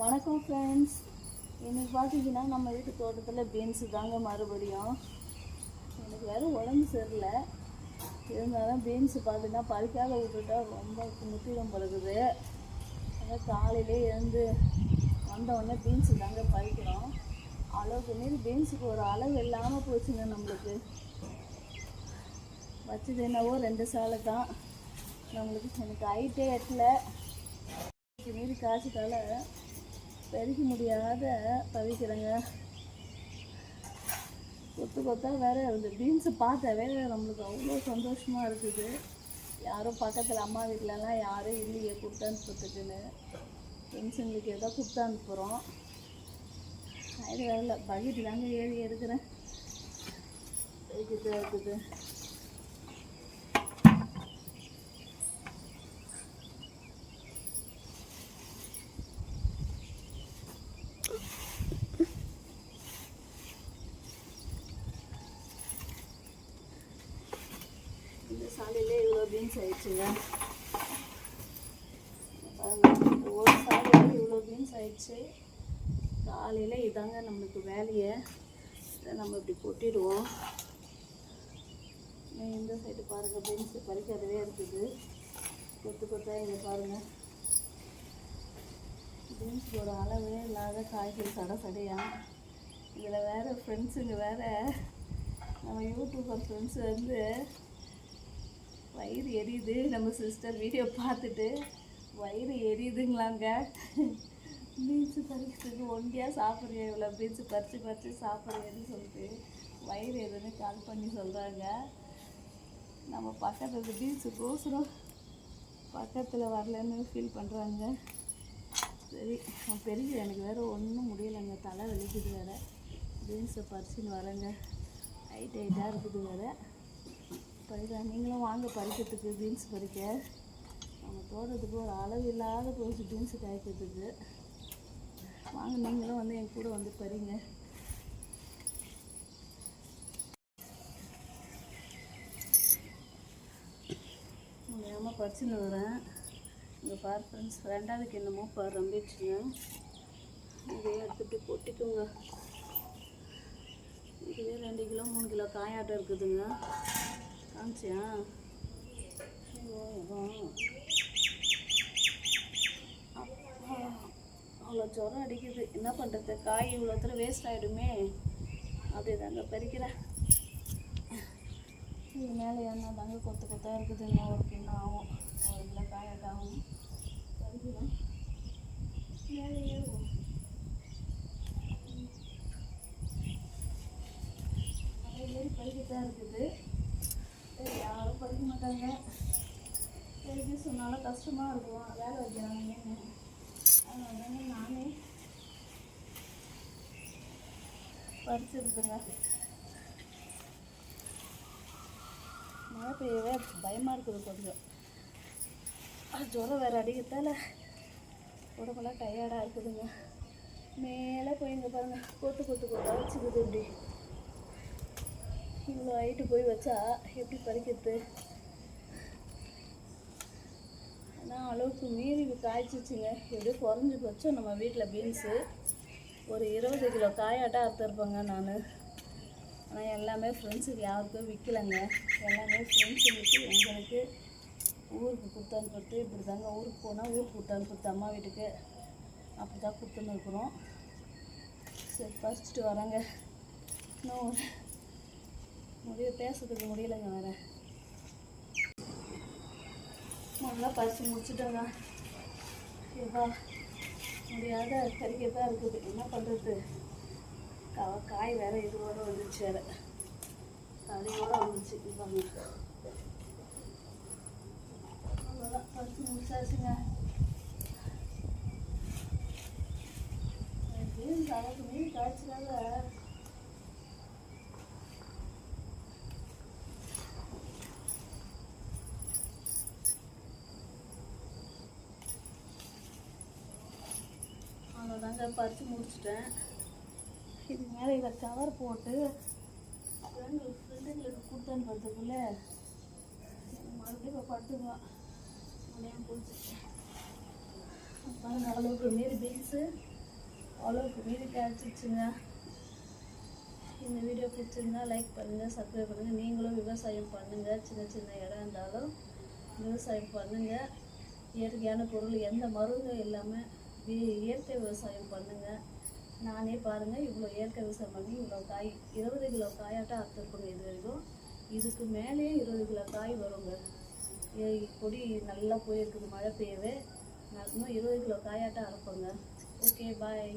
வணக்கம் ஃப்ரெண்ட்ஸ் இன்னைக்கு பார்த்தீங்கன்னா நம்ம வீட்டு தோட்டத்தில் பீன்ஸு தாங்க மறுபடியும். எனக்கு வேறு உடம்பு சரியில்லை. இருந்தாலும் பீன்ஸு பார்த்தீங்கன்னா பறிக்காத விட்டுட்டா ரொம்ப முற்றிலும் பழகுது அதான் காலையிலே எழுந்து வந்த உடனே பீன்ஸு தாங்க பறிக்கிறோம். அளவுக்கு மீறி பீன்ஸுக்கு ஒரு அளவு இல்லாமல் போச்சுங்க நம்மளுக்கு. வச்சது என்னவோ ரெண்டு சாலை தான். நம்மளுக்கு எனக்கு ஹைட்டே எட்டல. மீறி காய்ச்சதால பெருக்க முடியாத தவிக்கிறேங்க கொத்து கொத்தா வேற இந்த பீன்ஸை பார்த்தாவே நம்மளுக்கு அவ்வளோ சந்தோஷமாக இருக்குது. யாரும் பக்கத்தில் அம்மா வீட்டிலலாம் யாரும் இல்லையே கொடுத்து அனுப்புறதுக்குன்னு. ஃப்ரெண்ட்ஸுங்களுக்கு ஏதோ கொடுத்து அனுப்புகிறோம் அது வேலை தாங்க ஏறி எடுக்கிறேன் இருக்குது இருக்குது இந்த சாலையிலே இவ்வளோ பீன்ஸ் ஆயிடுச்சுங்க ஒரு சாலையில இவ்வளோ பீன்ஸ் ஆயிடுச்சு காலையில் இதாங்க நம்மளுக்கு வேலையை. இதை நம்ம இப்படி கொட்டிடுவோம். இன்னும் இந்த சைடு பாருங்கள் பீன்ஸ் பறிக்காதவே இருக்குது. கொத்து கொத்தா இங்கே பாருங்கள் பீன்ஸோட அளவே இல்லாத காய்கறி சடை சடையாக இதில் வேறு ஃப்ரெண்ட்ஸுங்க வேறு. நம்ம யூடியூபர் ஃப்ரெண்ட்ஸ் வந்து வயிறு எரியுது. நம்ம சிஸ்டர் வீடியோ பார்த்துட்டு வயிறு எரியுதுங்களாங்க. பீன்ஸு பறிக்கிறதுக்கு ஒண்டியாக சாப்பிட்றியா இவ்வளோ பீன்ஸு பறித்து பறித்து சாப்பிட்றேன்னு சொல்லிட்டு வயிறு எதுன்னு கால் பண்ணி சொல்கிறாங்க நம்ம பக்கத்தில் பீன்ஸு கோசரம் பக்கத்தில் வரலன்னு ஃபீல் பண்ணுறாங்க சரி நான் பெரிய எனக்கு வேறு ஒன்றும் முடியலைங்க. தலை வலிக்குது வேறு. பீன்ஸை பறிச்சுன்னு வரேங்க. ஹைட் ஹைட்டாக இருக்குது வேறு. பறிக்க நீங்களும் வாங்க பறிக்கிறதுக்கு பீன்ஸ் பறிக்க. நம்ம தோட்டத்துக்கு ஒரு அளவு இல்லாத போச்சு பீன்ஸ் காய்க்கிறதுக்கு. வாங்க நீங்களும் வந்து என் கூட வந்து பறிங்க. முடியாமல் பறிச்சுன்னு வரேன் இங்கே பார் ஃப்ரெண்ட்ஸ் ரெண்டாவதுக்கு என்னமோ பார் ரம்பிடுச்சுங்க இதையே எடுத்துட்டு கொட்டிக்கோங்க. இதுவே ரெண்டு கிலோ மூணு கிலோ காயாட்டம் இருக்குதுங்க. காமிச்சியா? ஐயோ, அவ்வளோ ஜுரம் அடிக்குது. என்ன பண்ணுறது காய் இவ்வளோத்துல வேஸ்ட் ஆகிடுமே அப்படி தாங்க பறிக்கிறேன் இது மேலே என்ன தாங்க கொத்து கொத்தா இருக்குது. இன்னும் ஒரு கிண்ணம் ஆகும். ஒரு கிலோ காயாட்டம் ஆகும். பறிக்கிறேன் மேலே ஏறுவோம். நிறைய தான் இருக்குது. சரி யாரும் படிக்க மாட்டாங்க. படிக்க சொன்னாலும் கஷ்டமாக இருக்கும். வேலை வைக்கிறாங்க அதனால தாங்க நானே படிச்சிருக்குங்க மழை பெய்யவே பயமாக இருக்குது கொஞ்சம். அது ஜுரம் வேறு அடிக்கிறதால உடம்பெல்லாம் டயர்டாக இருக்குதுங்க. மேலே போய் இங்கே பாருங்கள் கொத்து கொத்து கொத்தா வச்சுக்குது இப்படி. இவ்வளோ ஹைட்டு போய் வச்சா எப்படி பறிக்கிறது ஆனால் அளவுக்கு மீறி காய்ச்சிச்சுங்க. எப்படியோ குறைஞ்சி போச்சோம் நம்ம வீட்டில் பீன்ஸு ஒரு இருபது கிலோ காயாட்டாக அறுத்துருப்பேங்க நான். ஆனால் எல்லாமே ஃப்ரெண்ட்ஸுக்கு யாருக்கும் விற்கலைங்க எல்லாமே ஃப்ரெண்ட்ஸுங்களுக்கு எங்களுக்கு ஊருக்கு கொடுத்து இப்படி தாங்க ஊருக்கு போனால் ஊருக்கு கொடுத்து அம்மா வீட்டுக்கு அப்படி தான் கொடுத்துன்னு இருக்கிறோம். சரி பறிச்சிட்டு வரேங்க. இன்னும் முடிய பேசுறதுக்கு முடியலைங்க வேற. நல்லா பறித்து முடிச்சுட்டோங்க. ஏப்பா முடியாத கறிக்க தான் இருக்குது. என்ன பண்ணுறது கா காய் வேற இதுவோட வந்துச்சு வேற. தலையோட வந்துச்சு இப்பாங்க அவ்வளோதான் பறித்து முடிச்சாச்சுங்க. மீன் காய்ச்சினால மீன் பறித்து முடிச்சிட்டேன். இது மேலே இதை கவர் போட்டு ஃப்ரெண்டு ஃப்ரெண்டுங்களுக்கு கொடுத்து அனுப்புறதுக்குள்ளே மறுபடியும் இப்போ படுத்துக்கலாம் முடியாமல் போச்சு பாருங்க அளவுக்கு மீறி பீன்ஸு அளவுக்கு மீறி கிடச்சிச்சுங்க இந்த வீடியோ பிடிச்சிருந்தா லைக் பண்ணுங்கள் சப்ஸ்கிரைப் பண்ணுங்கள் நீங்களும் விவசாயம் பண்ணுங்கள் சின்ன சின்ன இடம் இருந்தாலும் விவசாயம் பண்ணுங்கள் இயற்கையான பொருள் எந்த மருந்தும் இல்லாமல் இயற்கை விவசாயம் பண்ணுங்கள் நானே பாருங்கள் இவ்வளோ இயற்கை விவசாயம் பண்ணி இவ்வளோ காய் இருபது கிலோ காயாட்டம் அறுத்துருக்குங்க இது வரைக்கும். இதுக்கு மேலேயே இருபது கிலோ காய் வருங்க. கொடி நல்லா போயிருக்குது மழை பெய்யவே. நான் இன்னும் இருபது கிலோ காயாட்டம் அறுப்பேங்க. Okay bye.